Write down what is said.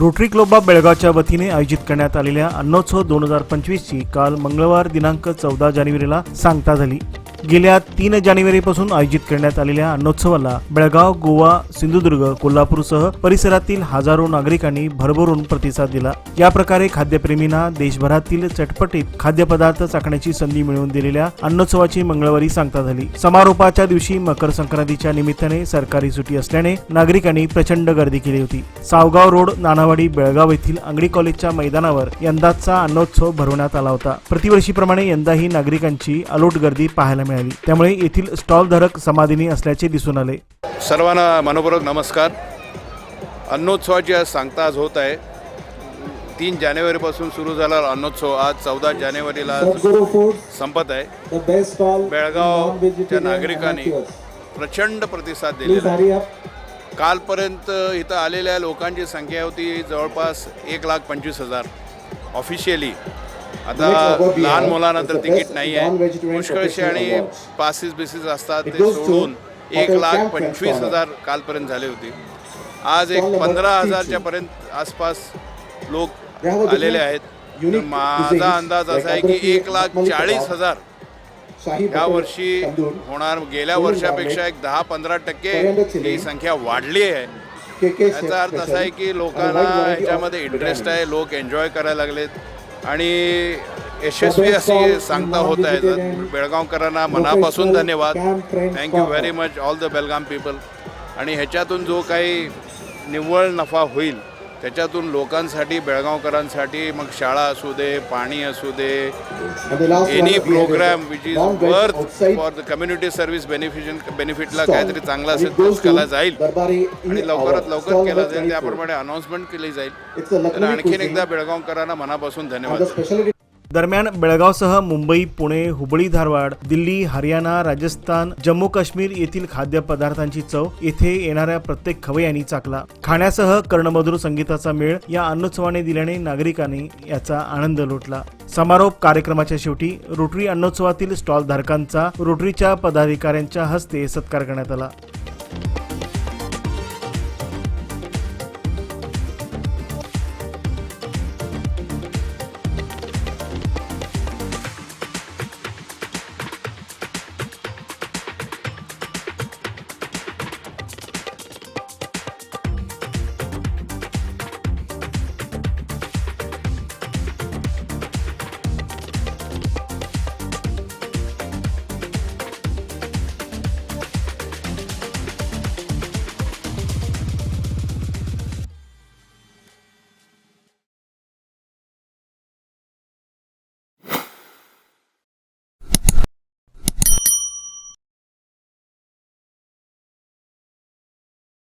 Rotary club of बेळगावच्या वतीने आयोजित करण्यात आलेल्या अन्नोत्सव दोन हजार पंचवीसची काल मंगळवार दिनांक चौदा जानेवारीला सांगता झाली. गेल्या तीन जानेवारीपासून आयोजित करण्यात आलेल्या अन्नोत्सवाला बेळगाव गोवा सिंधुदुर्ग कोल्हापूरसह परिसरातील हजारो नागरिकांनी भरभरून प्रतिसाद दिला. या प्रकारे खाद्यप्रेमींना देशभरातील चटपटीत खाद्यपदार्थ चाखण्याची संधी मिळवून दिलेल्या अन्नोत्सवाची मंगळवारी सांगता झाली. समारोपाच्या दिवशी मकर संक्रांतीच्या निमित्ताने सरकारी सुटी असल्याने नागरिकांनी प्रचंड गर्दी केली होती. सावगाव रोड नानावाडी बेळगाव येथील अंगडी कॉलेजच्या मैदानावर यंदाचा अन्नोत्सव भरवण्यात आला होता. प्रतिवर्षीप्रमाणे यंदाही नागरिकांची अलोट गर्दी पाहायला मिळाली. त्यामुळे येथील स्टॉलधारक समाधानी असल्याचे दिसून आले. सर्वांना मनपूर्वक नमस्कार. अन्नोत्सवाची आज सांगता आज होत आहे. तीन जानेवारीपासून सुरू झाला अन्नोत्सव. आज चौदा जानेवारीला संपत आहे. बेळगावच्या नागरिकांनी प्रचंड प्रतिसाद दिलेला कालपर्यंत इथं आलेल्या लोकांची संख्या होती जवळपास एक लाख पंचवीस हजार. ऑफिशियली आता लहान मुलांना तर तिकीट नाही आहे पुष्कळशी आणि. पासिस बिसिस असतात ते सोडून एक लाख पंचवीस. हजार कालपर्यंत झाले होते. आज एक पंधरा 32. हजारच्या पर्यंत आसपास लोक आलेले आहेत. माझा अंदाज असा आहे की एक लाख चाळीस हजार या वर्षी होणार गेल्या वर्षापेक्षा एक दहा पंधरा टक्के ही संख्या वाढली आहे. याचा अर्थ असा आहे की लोकांना ह्याच्यामध्ये इंटरेस्ट आहे. लोक एन्जॉय करायला लागलेत. आणि यशस्वी अशी सांगता होत आहे बेळगावकरांना मनापासून धन्यवाद. Thank you very much all the Belgaum people आणि ह्याच्यातून जो काही निव्वळ नफा होईल त्याच्यातून लोकांसाठी बेळगावकरांसाठी मग शाळा असू दे पाणी असू दे any programme which is worth for the community service बेनिफिशन बेनिफिटला काहीतरी चांगला असेल तोच केला जाईल. आणि लवकरात लवकर केला जाईल त्याप्रमाणे अनाऊन्समेंट केली जाईल. तर आणखीन एकदा बेळगावकरांना मनापासून धन्यवाद. दरम्यान बेळगावसह मुंबई पुणे हुबळी धारवाड दिल्ली हरियाणा राजस्थान जम्मू काश्मीर येथील खाद्यपदार्थांची चव येथे येणाऱ्या प्रत्येक खवयांनी चाकला. खाण्यासह कर्णमधुर संगीताचा मेळ या अन्नोत्सवाने दिल्याने नागरिकांनी याचा आनंद लुटला. समारोप कार्यक्रमाच्या शेवटी रोटरी अन्नोत्सवातील स्टॉल धारकांचा रोटरीच्या पदाधिकाऱ्यांच्या हस्ते सत्कार करण्यात आला.